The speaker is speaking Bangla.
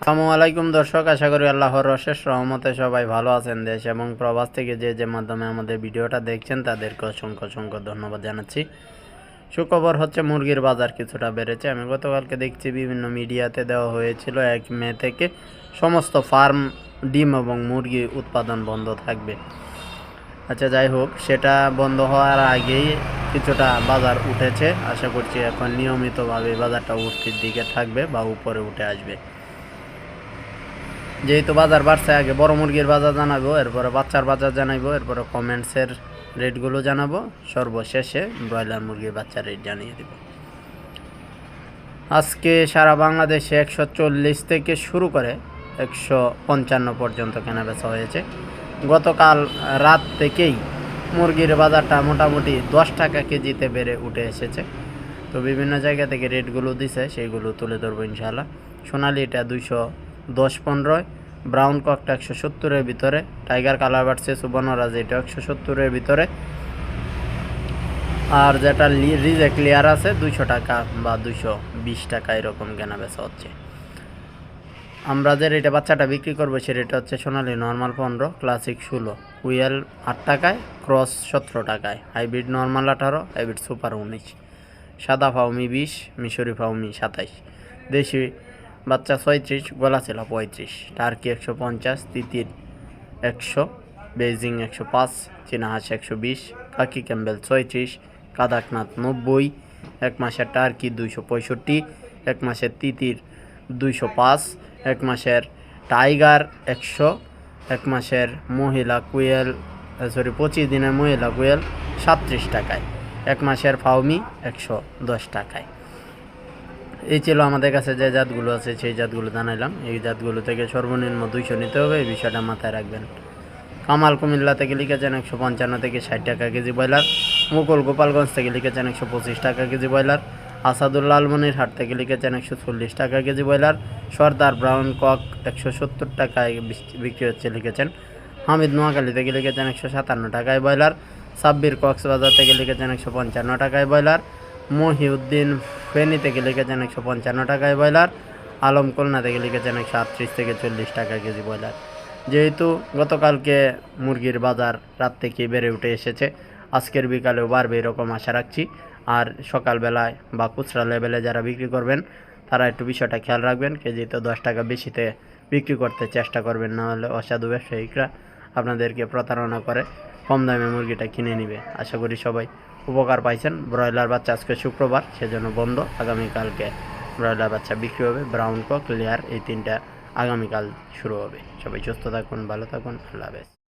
আসসালামু আলাইকুম দর্শক, আশা করি আল্লাহর অশেষ রহমতে সবাই ভালো আছেন দেশ এবং প্রবাস থেকে যে যে মাধ্যমে আমাদের ভিডিওটা দেখছেন তাদেরকে অসংখ্য অসংখ্য ধন্যবাদ জানাচ্ছি। সুখবর হচ্ছে মুরগির বাজার কিছুটা বেড়েছে। আমি গতকালকে দেখছি বিভিন্ন মিডিয়াতে দেওয়া হয়েছিল, এক মে থেকে সমস্ত ফার্ম ডিম এবং মুরগি উৎপাদন বন্ধ থাকবে। আচ্ছা যাই হোক, সেটা বন্ধ হওয়ার আগেই কিছুটা বাজার উঠেছে। আশা করছি এখন নিয়মিতভাবে বাজারটা উঠতির দিকে থাকবে বা উপরে উঠে আসবে। যেহেতু বাজার বাড়ছে আগে বড় মুরগির বাজার জানাব, এরপরে বাচ্চার বাজার জানাব এরপরে কমেন্টসের রেটগুলো জানাব, সর্বশেষে ব্রয়লার মুরগির বাচ্চার রেট জানিয়ে দেব। আজকে সারা বাংলাদেশে একশো চল্লিশ থেকে শুরু করে একশো পঞ্চান্ন পর্যন্ত কেনা বেচা হয়েছে। গতকাল রাত থেকেই মুরগির বাজারটা মোটামুটি দশ টাকা কেজিতে বেড়ে উঠে এসেছে। তো বিভিন্ন জায়গা থেকে রেটগুলো দিছে, সেইগুলো তুলে ধরবো ইনশাল্লাহ সোনালি এটা দুইশো দশ পনেরোয়, ব্রাউন ককটা একশো সত্তরের ভিতরে, টাইগার কালার বাড়ছে সুবর্ণরাজ এটা একশো সত্তরের ভিতরে। আর যেটা রিজে ক্লিয়ার আছে, দুইশো টাকা বা দুইশো বিশ টাকা এরকম কেনা বেচা হচ্ছে। আমরা যে রেটে বাচ্চাটা বিক্রি করব, সে রেটটা হচ্ছে সোনালি নর্মাল পনেরো, ক্লাসিক ষোলো। উইয়েল আট টাকায়, ক্রস সতেরো টাকায়। হাইব্রিড নর্মাল আঠারো, হাইব্রিড সুপার উনিশ। সাদা ফাউমি বিশ, মিশরি ফাউমি সাতাইশ। দেশি বাচ্চা ছয়ত্রিশ, গলা ছিল পঁয়ত্রিশ। টার্কি একশো পঞ্চাশ, তিতির একশো বেজিং একশো পাঁচ, চীনাহাঁস একশো বিশ, কাকি ক্যাম্বেল ছয়ত্রিশ, কাদাকনাথ নব্বই, এক মাসের টার্কি দুইশো পঁয়ষট্টি, এক মাসের তিতির দুইশো পাঁচ, এক মাসের টাইগার একশো, এক মাসের মহিলা কুয়েল সরি পঁচিশ দিনের মহিলা কুয়েল সাতত্রিশ টাকায়, এক মাসের ফাউমি একশো দশ টাকায়। এই ছিল আমাদের কাছে যে জাতগুলো আছে, সেই জাতগুলো জানাইলাম। এই জাতগুলো থেকে সর্বনিম্ন দুইশো নিতে হবে, এই বিষয়টা মাথায় রাখবেন। কামাল কুমিল্লা থেকে লিখেছেন একশো পঞ্চান্ন থেকে ষাট টাকা কেজি ব্রয়লার। মুকুল গোপালগঞ্জ থেকে লিখেছেন একশো পঁচিশ টাকা কেজি ব্রয়লার। আসাদুল্লাহ আলমনির হাট থেকে লিখেছেন একশো চল্লিশ টাকা কেজি ব্রয়লার। সর্দার ব্রাউন কক একশো সত্তর টাকায় বিক্রি হচ্ছে লিখেছেন। হামিদ নোয়াখালী থেকে লিখেছেন একশো সাতান্ন টাকায় ব্রয়লার। সাব্বির কক্সবাজার থেকে লিখেছেন একশো পঞ্চান্ন টাকায় ব্রয়লার। মহিউদ্দিন ফেনী থেকে লিখেছেন একশো পঞ্চান্ন টাকায় ব্রয়লার। আলম খুলনা থেকে লিখেছেন একশো আটত্রিশ থেকে চল্লিশ টাকা কেজি ব্রয়লার। যেহেতু গতকালকে মুরগির বাজার রাত থেকে বেড়ে উঠে এসেছে, আজকের বিকালেও বাড়বে এরকম আশা রাখছি। আর সকালবেলায় বা খুচরা লেভেলে যারা বিক্রি করবেন, তারা একটু বিষয়টা খেয়াল রাখবেন। কেজিতে দশ টাকা বেশিতে বিক্রি করতে চেষ্টা করবেন না হলে অসাধু ব্যবসায়িকরা আপনাদেরকে প্রতারণা করে। কম দামে মুরগিটা কিনে নিবে। আশা করি সবাই উপকার পাইছেন। ব্রয়লার বাচ্চা আজকে শুক্রবার, সেজন্য বন্ধ। আগামীকালকে ব্রয়লার বাচ্চা বিক্রি হবে। ব্রাউন কক, লেয়ার, এই তিনটা আগামীকাল শুরু হবে। সবাই সুস্থ থাকুন, ভালো থাকুন। আল্লাহ হাফেজ।